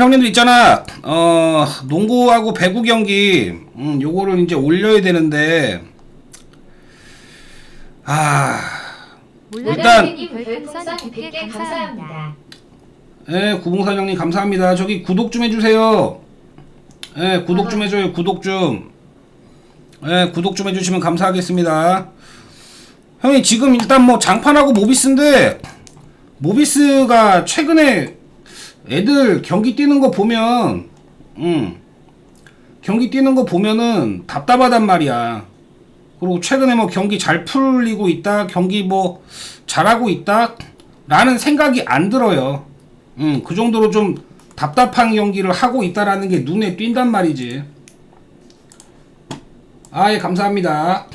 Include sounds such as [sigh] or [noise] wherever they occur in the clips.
형님들 있잖아. 어, 농구하고 배구 경기, 음, 요거를 이제 올려야 되는데, 아, 일단- 일단 별풍선 100개 감사합니다. 예, 구봉사 형님 감사합니다. 저기 구독 좀 해주세요. 예, 구독 좀 해줘요. 구독 좀. 예, 구독 좀 해주시면 감사하겠습니다. 형님 지금 일단 뭐 장판하고 모비스인데 모비스가 최근에 애들 경기 뛰는 거 보면, 음, 경기 뛰는 거 보면은 답답하단 말이야. 그리고 최근에 뭐 경기 잘 풀리고 있다, 경기 뭐 잘하고 있다, 라는 생각이 안 들어요. 음, 그 정도로 좀 답답한 경기를 하고 있다라는 게 눈에 띈단 말이지. 아, 예, 감사합니다.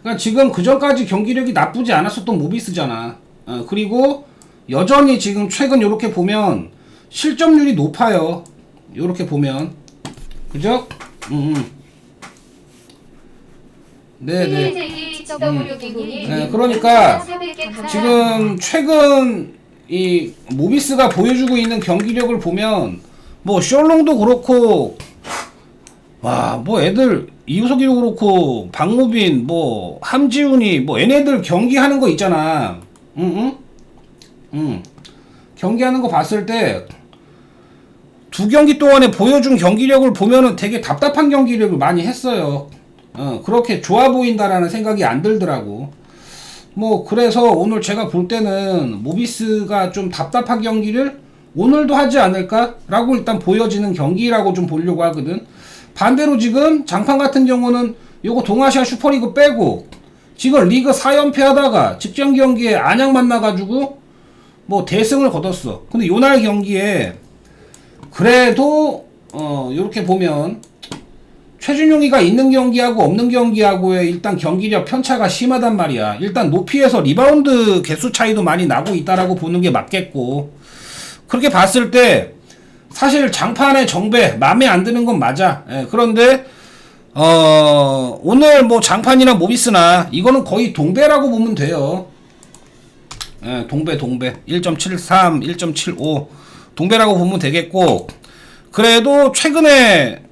그러니까 지금 그 전까지 경기력이 나쁘지 않았었던 모비스잖아. 어, 그리고 여전히 지금 최근 이렇게 보면 실점률이 높아요. 이렇게 보면. 그죠? 음, 음. 네 네. 네, 그러니까 지금 최근 이 모비스가 보여주고 있는 경기력을 보면 뭐 셜롱도 그렇고 와 뭐 애들 이우석이도 그렇고 박무빈 뭐 함지훈이 뭐 얘네들 경기하는 거 있잖아 응응 응 경기하는 거 봤을 때 두 경기 동안에 보여준 경기력을 보면은 되게 답답한 경기력을 많이 했어요 어 그렇게 좋아 보인다라는 생각이 안 들더라고 뭐 그래서 오늘 제가 볼 때는 모비스가 좀 답답한 경기를 오늘도 하지 않을까라고 일단 보여지는 경기라고 좀 보려고 하거든. 반대로 지금 장판 같은 경우는 요거 동아시아 슈퍼리그 빼고 지금 리그 4연패 하다가 직전 경기에 안양 만나가지고 뭐 대승을 거뒀어. 근데 요날 경기에 그래도 어 요렇게 보면 최준용이가 있는 경기하고 없는 경기하고의 일단 경기력 편차가 심하단 말이야. 일단 높이에서 리바운드 개수 차이도 많이 나고 있다라고 보는 게 맞겠고. 그렇게 봤을 때 사실 장판의 정배 마음에 안 드는 건 맞아. 예, 그런데 어 오늘 뭐 장판이나 모비스나 이거는 거의 동배라고 보면 돼요. 예, 동배 동배 1.73, 1.75 동배라고 보면 되겠고 그래도 최근에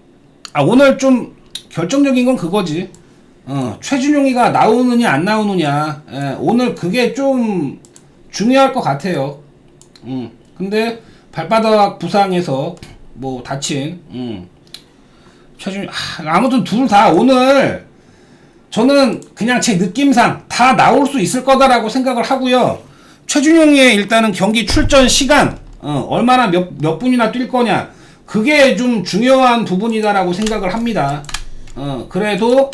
아 오늘 좀 결정적인 건 그거지. 어, 최준용이가 나오느냐 안 나오느냐. 예, 오늘 그게 좀 중요할 것 같아요. 음, 근데 발바닥 부상에서 뭐 다친 음, 최준 아, 아무튼 둘 다 오늘 저는 그냥 제 느낌상 다 나올 수 있을 거다라고 생각을 하고요. 최준용의 일단은 경기 출전 시간 어, 얼마나 몇, 몇 분이나 뛸 거냐 그게 좀 중요한 부분이다라고 생각을 합니다. 어, 그래도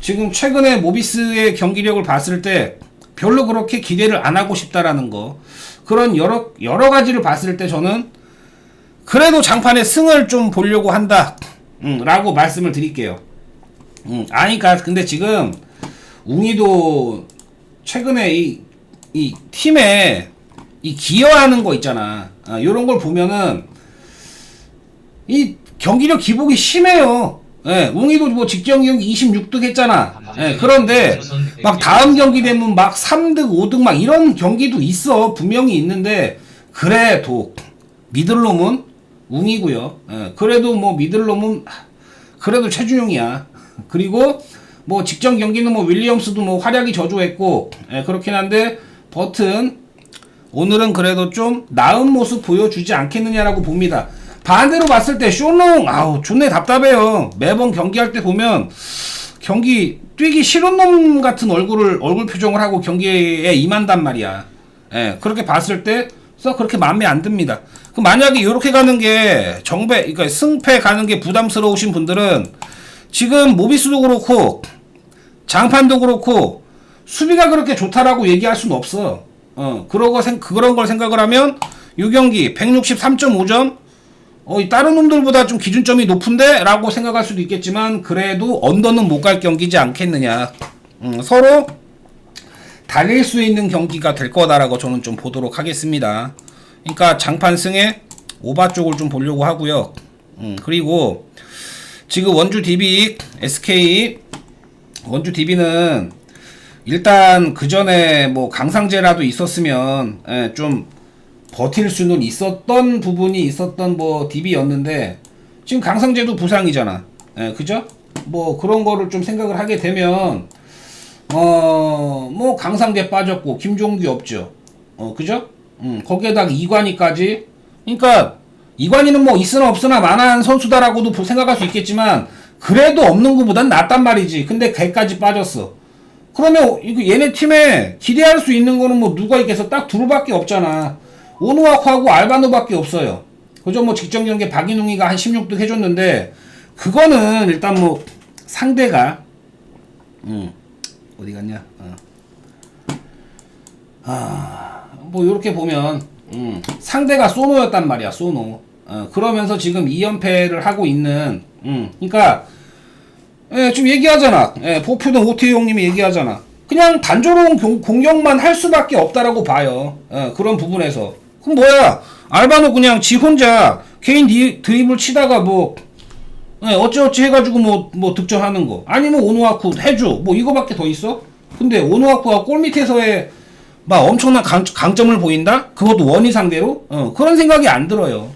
지금 최근에 모비스의 경기력을 봤을 때 별로 그렇게 기대를 안 하고 싶다라는 거 그런 여러 여러 가지를 봤을 때 저는 그래도 장판의 승을 좀 보려고 한다. 음, 라고 말씀을 드릴게요. 음, 아니까 근데 지금 웅이도 최근에 이, 이 팀에 이 기여하는 거 있잖아. 아, 요런 걸 보면은 이 경기력 기복이 심해요. 예, 웅이도 뭐 직전 경기 26득 했잖아. 예, 그런데 막 다음 경기 되면 막 3득, 5득 막 이런 경기도 있어. 분명히 있는데 그래도 미들놈은 웅이고요. 예, 그래도 뭐 미들놈은 그래도 최준용이야. 그리고 뭐 직전 경기는 뭐 윌리엄스도 뭐 활약이 저조했고 예, 그렇긴 한데 버튼 오늘은 그래도 좀 나은 모습 보여주지 않겠느냐라고 봅니다. 반대로 봤을 때 쇼롱 아우 존내 답답해요. 매번 경기할 때 보면 경기 뛰기 싫은 놈 같은 얼굴을 얼굴 표정을 하고 경기에 임한단 말이야. 예, 그렇게 봤을 때서 그렇게 마음에 안 듭니다. 그 만약에 이렇게 가는 게 정배, 그러니까 승패 가는 게 부담스러우신 분들은 지금 모비스도 그렇고 장판도 그렇고 수비가 그렇게 좋다라고 얘기할 수는 없어. 어, 그러고 생, 그런 걸 생각을 하면 이 경기 163.5점 어, 이 다른 놈들보다 좀 기준점이 높은데? 라고 생각할 수도 있겠지만, 그래도 언더는 못 갈 경기지 않겠느냐. 음, 서로 달릴 수 있는 경기가 될 거다라고 저는 좀 보도록 하겠습니다. 그러니까 장판 승에 오바 쪽을 좀 보려고 하고요. 음, 그리고 지금 원주 DB, SK, 원주 DB는 일단 그 전에 뭐 강상제라도 있었으면 예, 좀 버틸 수는 있었던 부분이 있었던 뭐 DB였는데 지금 강상재도 부상이잖아. 예, 그죠? 뭐 그런 거를 좀 생각을 하게 되면 어, 뭐 강상재 빠졌고 김종규 없죠. 어, 그죠? 음, 거기에다가 이관희까지. 그러니까 이관희는 뭐 있으나 없으나 만한 선수다라고도 보- 생각할 수 있겠지만 그래도 없는 것보단 낫단 말이지. 근데 걔까지 빠졌어. 그러면 이거 얘네 팀에 기대할 수 있는 거는 뭐 누가 있겠어? 딱 둘밖에 없잖아. 오누아쿠하고 알바노밖에 없어요. 그죠? 뭐 직전 경기에 박인웅이가 한 16득 해줬는데 그거는 일단 뭐 상대가 음 어디 갔냐? 어. 아, 뭐 이렇게 보면 음, 상대가 소노였단 말이야, 소노. 어, 그러면서 지금 2연패를 하고 있는 음, 그러니까 예, 지금 얘기하잖아. 예, 보표는 오태희 형님이 얘기하잖아. 그냥 단조로운 공, 공격만 할 수밖에 없다라고 봐요. 예, 그런 부분에서. 그럼 뭐야? 알바노 그냥 지 혼자 개인 디, 드립을 치다가 뭐 예, 어찌어찌 해가지고 뭐, 뭐 득점하는 거. 아니면 오누아쿠 해줘. 뭐 이거밖에 더 있어? 근데 오누아쿠가 골 밑에서의 막 엄청난 강, 강점을 보인다? 그것도 원희 상대로? 어, 그런 생각이 안 들어요.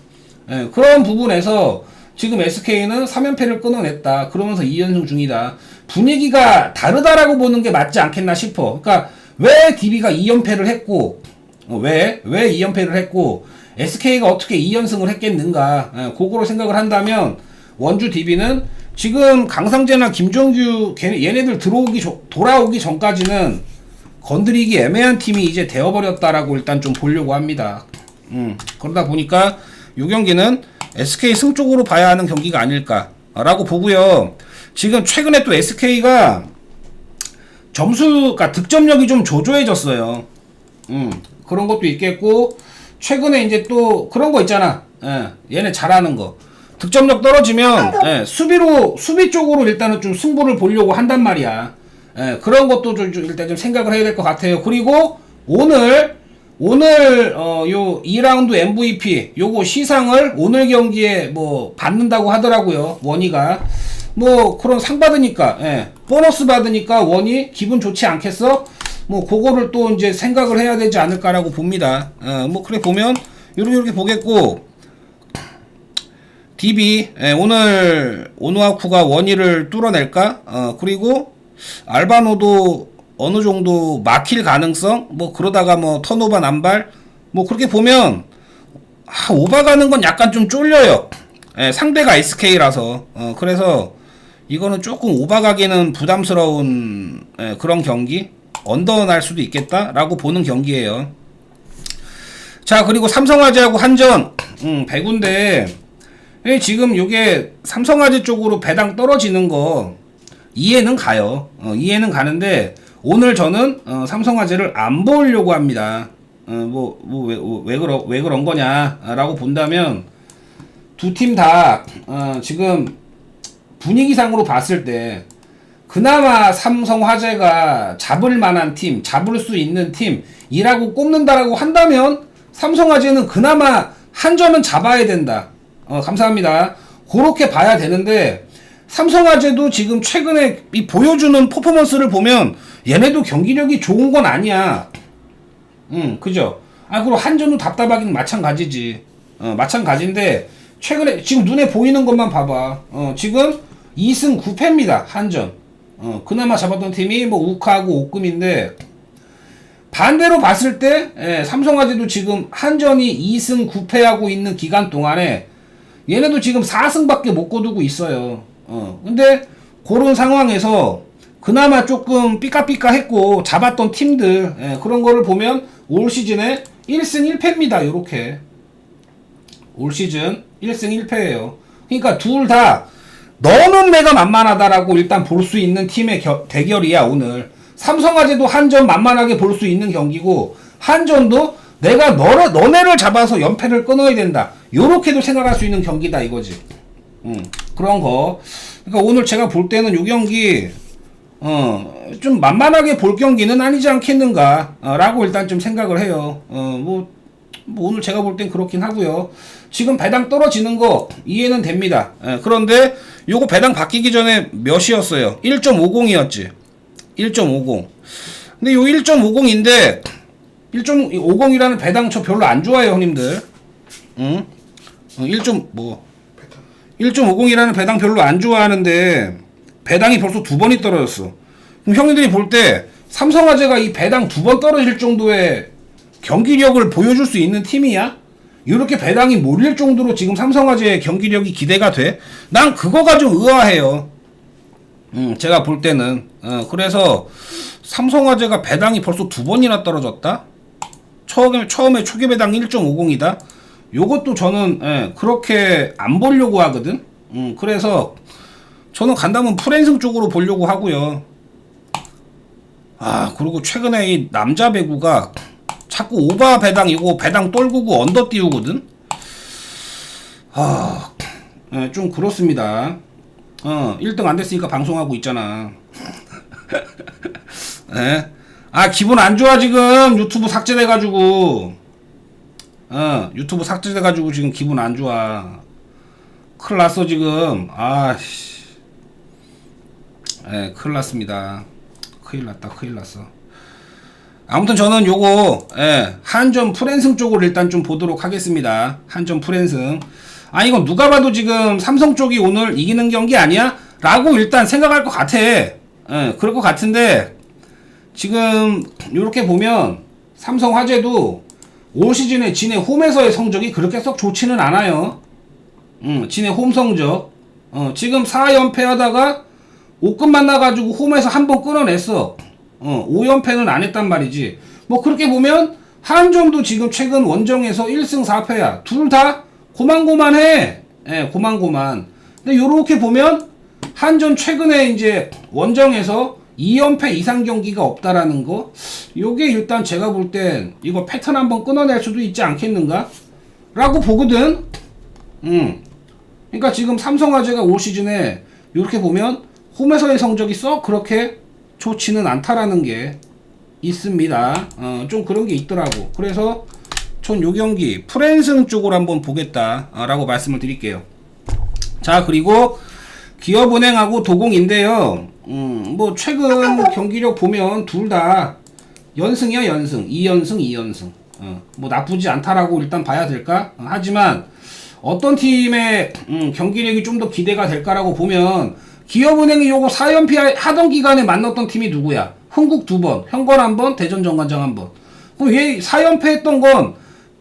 예, 그런 부분에서 지금 SK는 3연패를 끊어냈다. 그러면서 2연승 중이다. 분위기가 다르다라고 보는 게 맞지 않겠나 싶어. 그러니까 왜 DB가 2연패를 했고, 어, 왜? 왜 2연패를 했고, SK가 어떻게 2연승을 했겠는가. 예, 그거로 생각을 한다면, 원주 DB는 지금 강상재나 김종규, 얘네들 들어오기, 조- 돌아오기 전까지는 건드리기 애매한 팀이 이제 되어버렸다라고 일단 좀 보려고 합니다. 음, 그러다 보니까 이 경기는 SK 승 쪽으로 봐야 하는 경기가 아닐까라고 보고요. 지금 최근에 또 SK가 점수가 득점력이 좀 조조해졌어요. 음, 그런 것도 있겠고 최근에 이제 또 그런 거 있잖아. 예, 얘네 잘하는 거. 득점력 떨어지면 예, 수비로 수비 쪽으로 일단은 좀 승부를 보려고 한단 말이야. 예, 그런 것도 좀, 좀 일단 좀 생각을 해야 될 것 같아요. 그리고 오늘 오늘 어요 2라운드 MVP 요거 시상을 오늘 경기에 뭐 받는다고 하더라고요. 원희가 뭐 그런 상 받으니까 예, 보너스 받으니까 원희 기분 좋지 않겠어? 뭐 그거를 또 이제 생각을 해야 되지 않을까라고 봅니다. 어, 뭐 그래 보면 요렇게 요렇게 보겠고 DB 예, 오늘 오누아쿠가 원희를 뚫어낼까? 어, 그리고 알바노도 어느 정도 막힐 가능성? 뭐 그러다가 뭐 턴오버 남발? 뭐 그렇게 보면 아, 오바 가는 건 약간 좀 쫄려요. 예, 상대가 SK라서 어, 그래서 이거는 조금 오바 가기는 부담스러운 예, 그런 경기 언더 날 수도 있겠다라고 보는 경기예요. 자 그리고 삼성화재하고 한전 음, 배구인데 예, 지금 요게 삼성화재 쪽으로 배당 떨어지는 거 이해는 가요. 어, 이해는 가는데 오늘 저는 어, 삼성화재를 안 보려고 합니다. 어, 뭐, 뭐, 왜, 왜, 그러, 왜 그런 거냐라고 본다면 두 팀 다, 어, 지금 분위기상으로 봤을 때 그나마 삼성화재가 잡을 만한 팀, 잡을 수 있는 팀이라고 꼽는다라고 한다면 삼성화재는 그나마 한 점은 잡아야 된다. 어, 감사합니다. 그렇게 봐야 되는데 삼성화재도 지금 최근에 이 보여주는 퍼포먼스를 보면 얘네도 경기력이 좋은 건 아니야. 응, 그죠? 아, 그리고 한전도 답답하긴 마찬가지지. 어, 마찬가지인데, 최근에, 지금 눈에 보이는 것만 봐봐. 어, 지금 2승 9패입니다, 한전. 어, 그나마 잡았던 팀이 뭐 우카하고 옥금인데, 반대로 봤을 때, 예, 삼성화재도 지금 한전이 2승 9패하고 있는 기간 동안에, 얘네도 지금 4승밖에 못 거두고 있어요. 어, 근데, 그런 상황에서, 그나마 조금 삐까삐까 했고 잡았던 팀들 예, 그런 거를 보면 올 시즌에 1승 1패입니다. 요렇게 올 시즌 1승 1패예요. 그러니까 둘 다 너는 내가 만만하다라고 일단 볼 수 있는 팀의 겨- 대결이야 오늘. 삼성화재도 한전 만만하게 볼 수 있는 경기고 한전도 내가 너를 너네를 잡아서 연패를 끊어야 된다. 요렇게도 생각할 수 있는 경기다 이거지. 음, 그런 거. 그러니까 오늘 제가 볼 때는 요 경기 어, 좀 만만하게 볼 경기는 아니지 않겠는가, 어, 라고 일단 좀 생각을 해요. 어, 뭐, 뭐 오늘 제가 볼 땐 그렇긴 하고요. 지금 배당 떨어지는 거 이해는 됩니다. 예, 그런데 요거 배당 바뀌기 전에 몇이었어요? 1.50이었지. 1.50. 근데 요 1.50인데 1.50이라는 배당 저 별로 안 좋아해요, 형님들. 응? 어, 1. 뭐 1.50이라는 배당 별로 안 좋아하는데 배당이 벌써 두 번이 떨어졌어. 그럼 형님들이 볼 때 삼성화재가 이 배당 두 번 떨어질 정도의 경기력을 보여줄 수 있는 팀이야? 이렇게 배당이 몰릴 정도로 지금 삼성화재의 경기력이 기대가 돼? 난 그거가 좀 의아해요. 음, 제가 볼 때는. 어, 그래서 삼성화재가 배당이 벌써 두 번이나 떨어졌다? 처음에, 처음에 초기 배당 1.50이다? 요것도 저는, 예, 그렇게 안 보려고 하거든? 음, 그래서 저는 간다면 프랜승 쪽으로 보려고 하고요. 아, 그리고 최근에 이 남자 배구가 자꾸 오바 배당이고 배당 떨구고 언더 띄우거든? 아, 예, 좀 그렇습니다. 어, 1등 안 됐으니까 방송하고 있잖아. [laughs] 예? 아, 기분 안 좋아, 지금. 유튜브 삭제돼가지고. 어, 유튜브 삭제돼가지고 지금 기분 안 좋아. 큰일 났어, 지금. 아씨. 예, 큰일 났습니다. 큰일 났다, 큰일 났어. 아무튼 저는 요거, 예, 한전 프랜승 쪽으로 일단 좀 보도록 하겠습니다. 한전 프랜승. 아, 이건 누가 봐도 지금 삼성 쪽이 오늘 이기는 경기 아니야? 라고 일단 생각할 것 같아. 예, 그럴 것 같은데, 지금, 요렇게 보면, 삼성 화재도 올 시즌에 진해 홈에서의 성적이 그렇게 썩 좋지는 않아요. 음, 진해 홈 성적. 어, 지금 4연패 하다가 5급 만나가지고 홈에서 한 번 끊어냈어. 어, 5연패는 안 했단 말이지. 뭐 그렇게 보면 한정도 지금 최근 원정에서 1승 4패야. 둘 다 고만고만해. 예, 고만고만. 근데 요렇게 보면 한전 최근에 이제 원정에서 2연패 이상 경기가 없다라는 거. 요게 일단 제가 볼 땐 이거 패턴 한번 끊어낼 수도 있지 않겠는가? 라고 보거든. 음. 그러니까 지금 삼성화재가 올 시즌에 이렇게 보면 홈에서의 성적이 썩 그렇게 좋지는 않다라는 게 있습니다. 어, 좀 그런 게 있더라고. 그래서 전 요 경기 프랜승 쪽으로 한번 보겠다 라고 말씀을 드릴게요. 자 그리고 기업은행하고 도공인데요. 음, 뭐 최근 경기력 보면 둘 다 연승이야 연승, 2연승, 2연승. 어, 뭐 나쁘지 않다라고 일단 봐야 될까? 어, 하지만 어떤 팀의 음, 경기력이 좀 더 기대가 될까라고 보면 기업은행이 요거 4연패 하던 기간에 만났던 팀이 누구야? 흥국 두 번, 현건 한 번, 대전 정관장 한 번. 그럼 얘 4연패 했던 건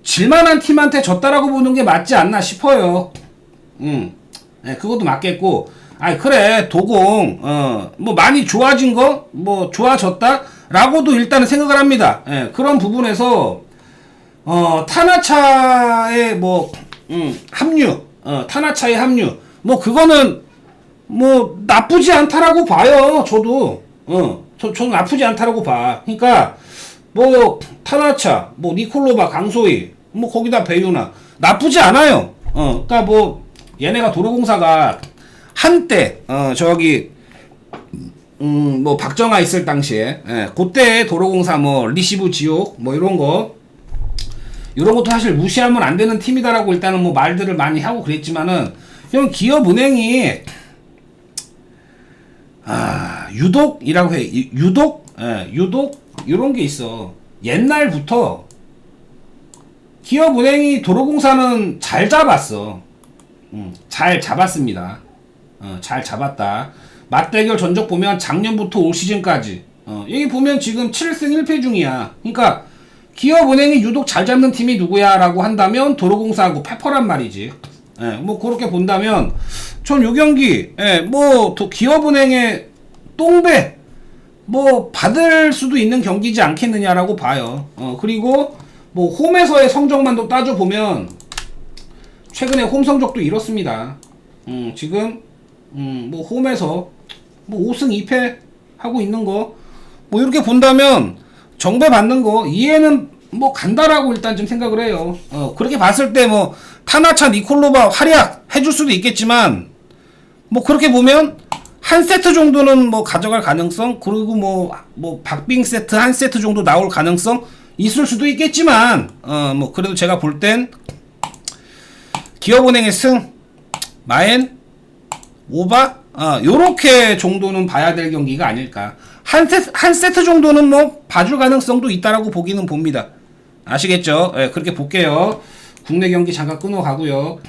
질만한 팀한테 졌다라고 보는 게 맞지 않나 싶어요. 음, 네, 그것도 맞겠고. 아 그래 도공 어 뭐 많이 좋아진 거 뭐 좋아졌다라고도 일단은 생각을 합니다. 예, 그런 부분에서 어 타나차의 뭐 음, 합류 어 타나차의 합류 뭐 그거는 뭐 나쁘지 않다라고 봐요. 저도 어, 저, 저는 나쁘지 않다라고 봐. 그러니까 뭐 타나차, 뭐 니콜로바, 강소희, 뭐 거기다 배유나 나쁘지 않아요. 어, 그러니까 뭐 얘네가 도로공사가 한때 어 저기 음 뭐 박정아 있을 당시에 예, 그때 도로공사 뭐 리시브 지옥 뭐 이런 거 이런 것도 사실 무시하면 안 되는 팀이다라고 일단은 뭐 말들을 많이 하고 그랬지만은 형 기업은행이 아 유독이라고 해 유- 유독? 예, 유독? 이런 게 있어. 옛날부터 기업은행이 도로공사는 잘 잡았어. 음, 잘 잡았습니다 어, 잘 잡았다. 맞대결 전적 보면 작년부터 올 시즌까지. 어, 여기 보면 지금 7승 1패 중이야. 그러니까 기업은행이 유독 잘 잡는 팀이 누구야? 라고 한다면 도로공사하고 페퍼란 말이지. 예, 뭐 그렇게 본다면 전 요 경기 예, 뭐 도- 기업은행의 똥배 뭐 받을 수도 있는 경기지 않겠느냐라고 봐요. 어 그리고 뭐 홈에서의 성적만도 따져 보면 최근에 홈 성적도 이렇습니다. 음 지금 음 뭐 홈에서 뭐 5승 2패 하고 있는 거 뭐 이렇게 본다면 정배 받는 거 이해는 뭐 간다라고 일단 좀 생각을 해요. 어 그렇게 봤을 때 뭐 타나차 니콜로바 활약 해줄 수도 있겠지만 뭐 그렇게 보면 한 세트 정도는 뭐 가져갈 가능성 그리고 뭐뭐 박빙 세트 한 세트 정도 나올 가능성 있을 수도 있겠지만 어 뭐 그래도 제가 볼 땐 기업은행의 승 마엔 오바 어 요렇게 정도는 봐야 될 경기가 아닐까 한 세트 한 세트 정도는 뭐 봐줄 가능성도 있다라고 보기는 봅니다 아시겠죠? 예, 그렇게 볼게요. 국내 경기 잠깐 끊어 가고요.